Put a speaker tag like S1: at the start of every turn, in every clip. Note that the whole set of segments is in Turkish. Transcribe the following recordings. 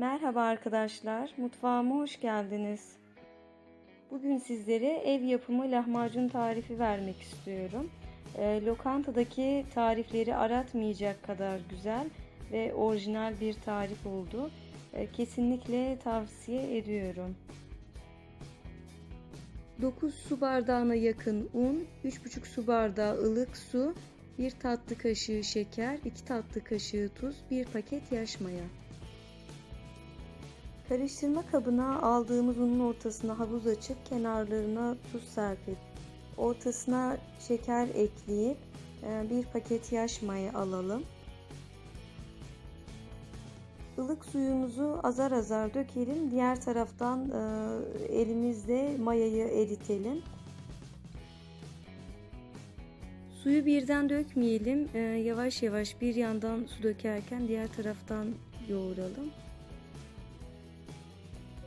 S1: Merhaba arkadaşlar, mutfağıma hoş geldiniz. Bugün sizlere ev yapımı lahmacun tarifi vermek istiyorum. E, lokantadaki tarifleri aratmayacak kadar güzel ve orijinal bir tarif oldu. E, kesinlikle tavsiye ediyorum. 9 su bardağına yakın un, 3,5 su bardağı ılık su, 1 tatlı kaşığı şeker, 2 tatlı kaşığı tuz, 1 paket yaş maya. Karıştırma kabına aldığımız unun ortasına havuz açıp kenarlarına tuz serpip ortasına şeker ekleyip bir paket yaş maya alalım. Ilık suyumuzu azar azar dökelim. Diğer taraftan elimizle mayayı eritelim. Suyu birden dökmeyelim. Yavaş yavaş bir yandan su dökerken diğer taraftan yoğuralım.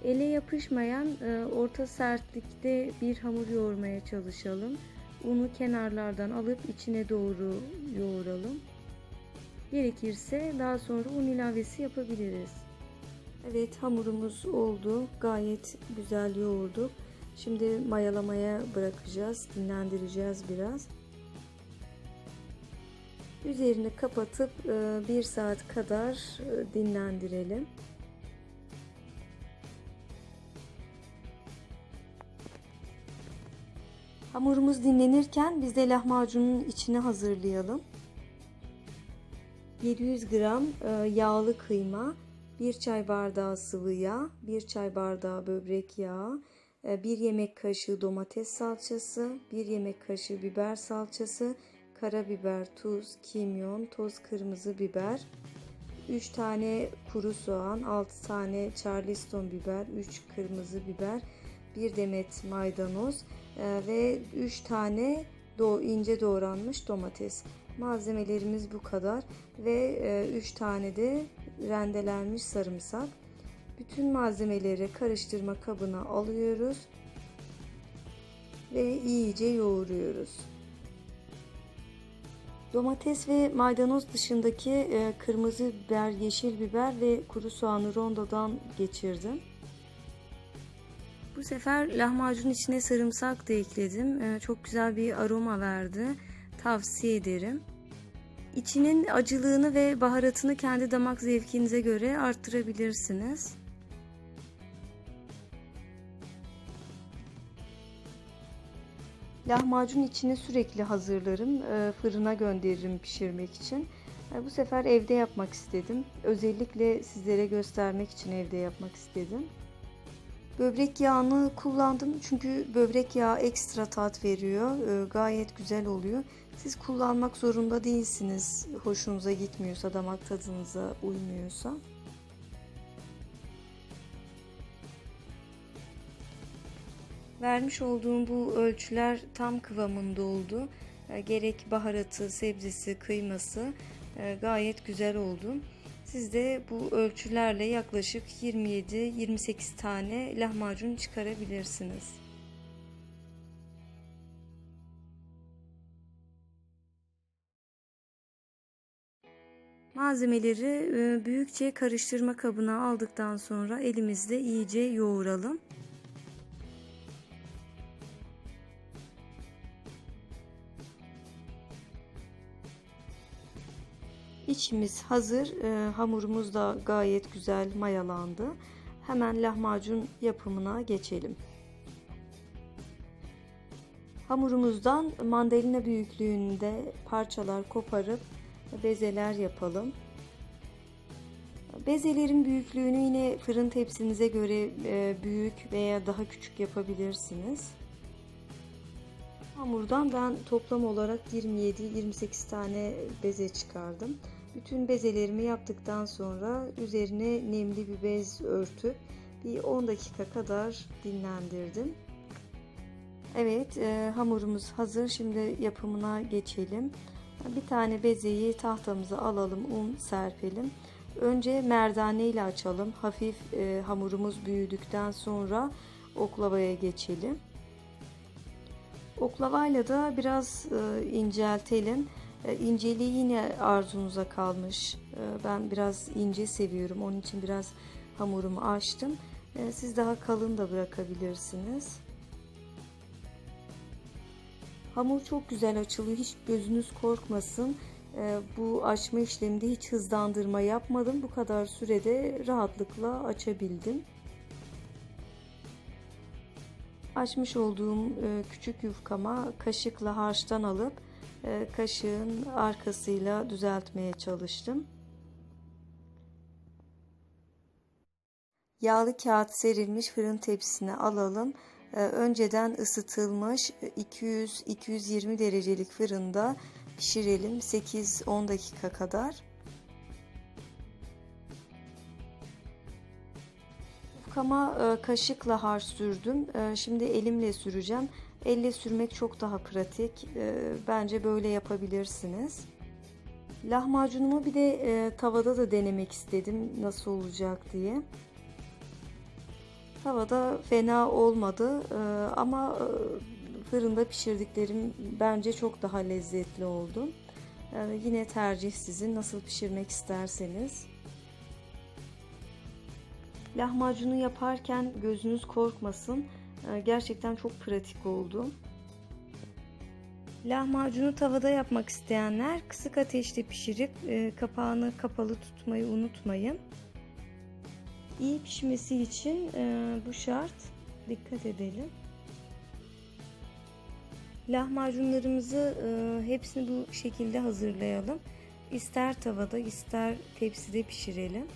S1: Ele yapışmayan orta sertlikte bir hamur yoğurmaya çalışalım. Unu kenarlardan alıp içine doğru yoğuralım. Gerekirse daha sonra un ilavesi yapabiliriz. Evet hamurumuz oldu. Gayet güzel yoğurduk. Şimdi mayalamaya bırakacağız. Dinlendireceğiz biraz. Üzerini kapatıp bir saat kadar dinlendirelim. Hamurumuz dinlenirken biz de lahmacunun içini hazırlayalım. 700 gram yağlı kıyma, 1 çay bardağı sıvı yağ, 1 çay bardağı böbrek yağı, 1 yemek kaşığı domates salçası, 1 yemek kaşığı biber salçası, karabiber, tuz, kimyon, toz kırmızı biber, 3 tane kuru soğan, 6 tane charleston biber, 3 kırmızı biber, 1 demet maydanoz ve 3 tane ince doğranmış domates. Malzemelerimiz bu kadar ve 3 tane de rendelenmiş sarımsak. Bütün malzemeleri karıştırma kabına alıyoruz ve iyice yoğuruyoruz. Domates ve maydanoz dışındaki kırmızı biber, yeşil biber ve kuru soğanı rondodan geçirdim. Bu sefer lahmacun içine sarımsak da ekledim. Çok güzel bir aroma verdi. Tavsiye ederim. İçinin acılığını ve baharatını kendi damak zevkinize göre arttırabilirsiniz. Lahmacun içini sürekli hazırlarım. Fırına gönderirim pişirmek için. Bu sefer evde yapmak istedim. Özellikle sizlere göstermek için evde yapmak istedim. Böbrek yağını kullandım çünkü böbrek yağı ekstra tat veriyor. Gayet güzel oluyor. Siz kullanmak zorunda değilsiniz. Hoşunuza gitmiyorsa, damak tadınıza uymuyorsa. Vermiş olduğum bu ölçüler tam kıvamında oldu. Gerek baharatı, sebzesi, kıyması gayet güzel oldu. Siz de bu ölçülerle yaklaşık 27-28 tane lahmacun çıkarabilirsiniz. Malzemeleri büyükçe karıştırma kabına aldıktan sonra elimizde iyice yoğuralım. İçimiz hazır. E, hamurumuz da gayet güzel mayalandı. Hemen lahmacun yapımına geçelim. Hamurumuzdan mandalina büyüklüğünde parçalar koparıp bezeler yapalım. Bezelerin büyüklüğünü yine fırın tepsinize göre e, büyük veya daha küçük yapabilirsiniz. Hamurdan ben toplam olarak 27-28 tane beze çıkardım. Bütün bezelerimi yaptıktan sonra üzerine nemli bir bez örtüp bir 10 dakika kadar dinlendirdim. Evet e, hamurumuz hazır. Şimdi yapımına geçelim. Bir tane bezeyi tahtamıza alalım, un serpelim. Önce merdane ile açalım. Hafif e, hamurumuz büyüdükten sonra oklavaya geçelim. Oklavayla da biraz e, inceltelim. E, inceliği yine arzunuza kalmış. E, ben biraz ince seviyorum. Onun için biraz hamurumu açtım. E, siz daha kalın da bırakabilirsiniz. Hamur çok güzel açılıyor. Hiç gözünüz korkmasın. Bu açma işleminde hiç hızlandırma yapmadım. Bu kadar sürede rahatlıkla açabildim. Açmış olduğum küçük yufkama kaşıkla harçtan alıp kaşığın arkasıyla düzeltmeye çalıştım. Yağlı kağıt serilmiş fırın tepsisine alalım. E, önceden ısıtılmış 200-220 derecelik fırında pişirelim 8-10 dakika kadar. Yufkama e, kaşıkla harç sürdüm. E, şimdi elimle süreceğim. Elle sürmek çok daha pratik. E, bence böyle yapabilirsiniz. Lahmacunumu bir de tavada da denemek istedim nasıl olacak diye. Tavada fena olmadı ama fırında pişirdiklerim bence çok daha lezzetli oldu. Yine tercih sizin nasıl pişirmek isterseniz. Lahmacunu yaparken gözünüz korkmasın. Ee, gerçekten çok pratik oldu. Lahmacunu tavada yapmak isteyenler kısık ateşte pişirip e, kapağını kapalı tutmayı unutmayın. İyi pişmesi için e, bu şart. Dikkat edelim. Lahmacunlarımızı e, hepsini bu şekilde hazırlayalım. İster tavada ister tepside pişirelim.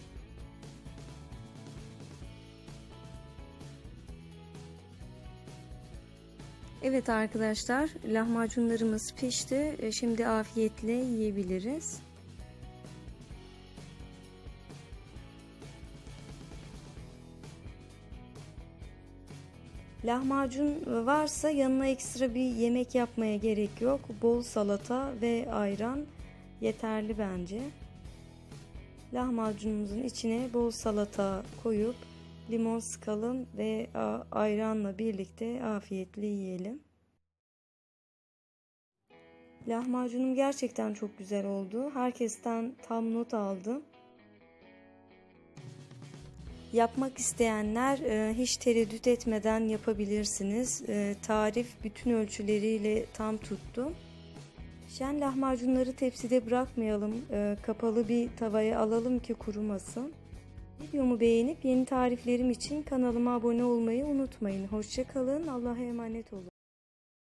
S1: Evet arkadaşlar lahmacunlarımız pişti. E, şimdi afiyetle yiyebiliriz. Lahmacun varsa yanına ekstra bir yemek yapmaya gerek yok. Bol salata ve ayran yeterli bence. Lahmacunumuzun içine bol salata koyup limon sıkalım ve ayranla birlikte afiyetle yiyelim. Lahmacunum gerçekten çok güzel oldu. Herkesten tam not aldım. Yapmak isteyenler e, hiç tereddüt etmeden yapabilirsiniz. E, tarif bütün ölçüleriyle tam tuttu. Şen lahmacunları tepside bırakmayalım. E, kapalı bir tavaya alalım ki kurumasın. Videomu beğenip yeni tariflerim için kanalıma abone olmayı unutmayın. Hoşçakalın. Allah'a emanet olun.